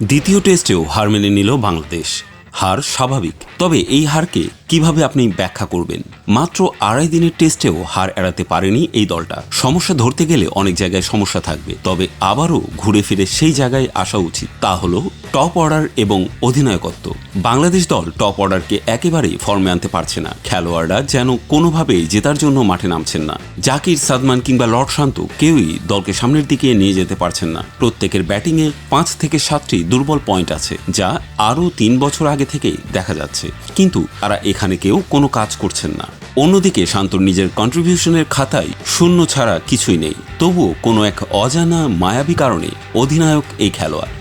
দ্বিতীয় টেস্টেও হার মেনে নিল বাংলাদেশ। হার স্বাভাবিক। তবে এই হারকে কীভাবে আপনি ব্যাখ্যা করবেন? মাত্র আড়াই দিনের টেস্টেও হার এড়াতে পারেনি এই দলটা। সমস্যা ধরতে গেলে অনেক জায়গায় সমস্যা থাকবে। তবে আবারও ঘুরে ফিরে সেই জায়গায় আসা উচিত। তা হলো টপ অর্ডার এবং অধিনায়কত্ব। বাংলাদেশ দল টপ অর্ডারকে একেবারেই ফর্মে আনতে পারছে না। খেলোয়াড়রা যেন কোনোভাবেই জেতার জন্য মাঠে নামছেন না। জাকির, সাদমান কিংবা লর্ড শান্ত কেউই দলকে সামনের দিকে নিয়ে যেতে পারছেন না। প্রত্যেকের ব্যাটিংয়ে পাঁচ থেকে সাতটি দুর্বল পয়েন্ট আছে, যা আরও তিন বছর আগে থেকেই দেখা যাচ্ছে। কিন্তু তারা এখানে কেউ কোনো কাজ করছেন না। অন্যদিকে শান্তর নিজের কন্ট্রিবিউশনের খাতায় শূন্য ছাড়া কিছুই নেই। তবুও কোনো এক অজানা, মায়াবী কারণে অধিনায়ক এই খেলোয়াড়।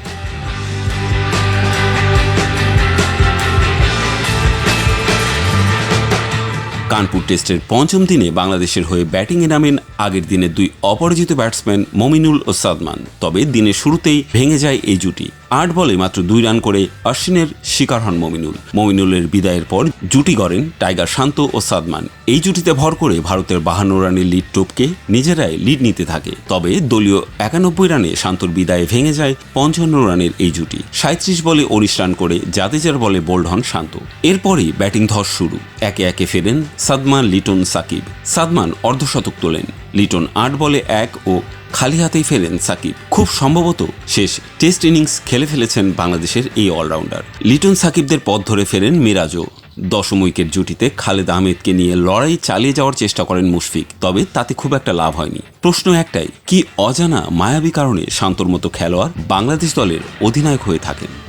কানপুর টেস্টের পঞ্চম দিনে বাংলাদেশের হয়ে ব্যাটিংয়ে নামেন আগের দিনের দুই অপরাজিত ব্যাটসম্যান মমিনুল ও সাদমান তবে দিনের শুরুতেই ভেঙে যায় এই জুটি। আট বলে মাত্র দুই রান করে অশ্বিনের শিকার হন মমিনুল। মমিনুলের বিদায়ের পর জুটি গড়েন টাইগার শান্ত ও সাদমান। এই জুটিতে ভর করে ভারতের বাহান্ন রানের লিড টোপকে নিজেরাই লিড নিতে থাকে। তবে দলীয় একানব্বই রানে শান্তর বিদায়ে ভেঙে যায় পঞ্চান্ন রানের এই জুটি। সাঁত্রিশ বলে উনিশ রান করে জাদেজার বলে বোল্ড হন শান্ত। এরপরই ব্যাটিং ধস শুরু। একে একে ফেরেন সাদমান, লিটন, সাকিব। সাদমান অর্ধশতক তোলেন। লিটন আট বলে এক ও খালি হাতেই ফেলেন সাকিব। খুব সম্ভবত শেষ টেস্ট ইনিংস খেলে ফেলেছেন বাংলাদেশের এই অলরাউন্ডার। লিটন সাকিবদের পথ ধরে ফেরেন মিরাজও। দশম উইকেট জুটিতে খালেদ আহমেদকে নিয়ে লড়াই চালিয়ে যাওয়ার চেষ্টা করেন মুশফিক, তবে তাতে খুব একটা লাভ হয়নি। প্রশ্ন একটাই, কি অজানা মায়াবী কারণে শান্তর মতো খেলোয়াড় বাংলাদেশ দলের অধিনায়ক হয়ে থাকেন?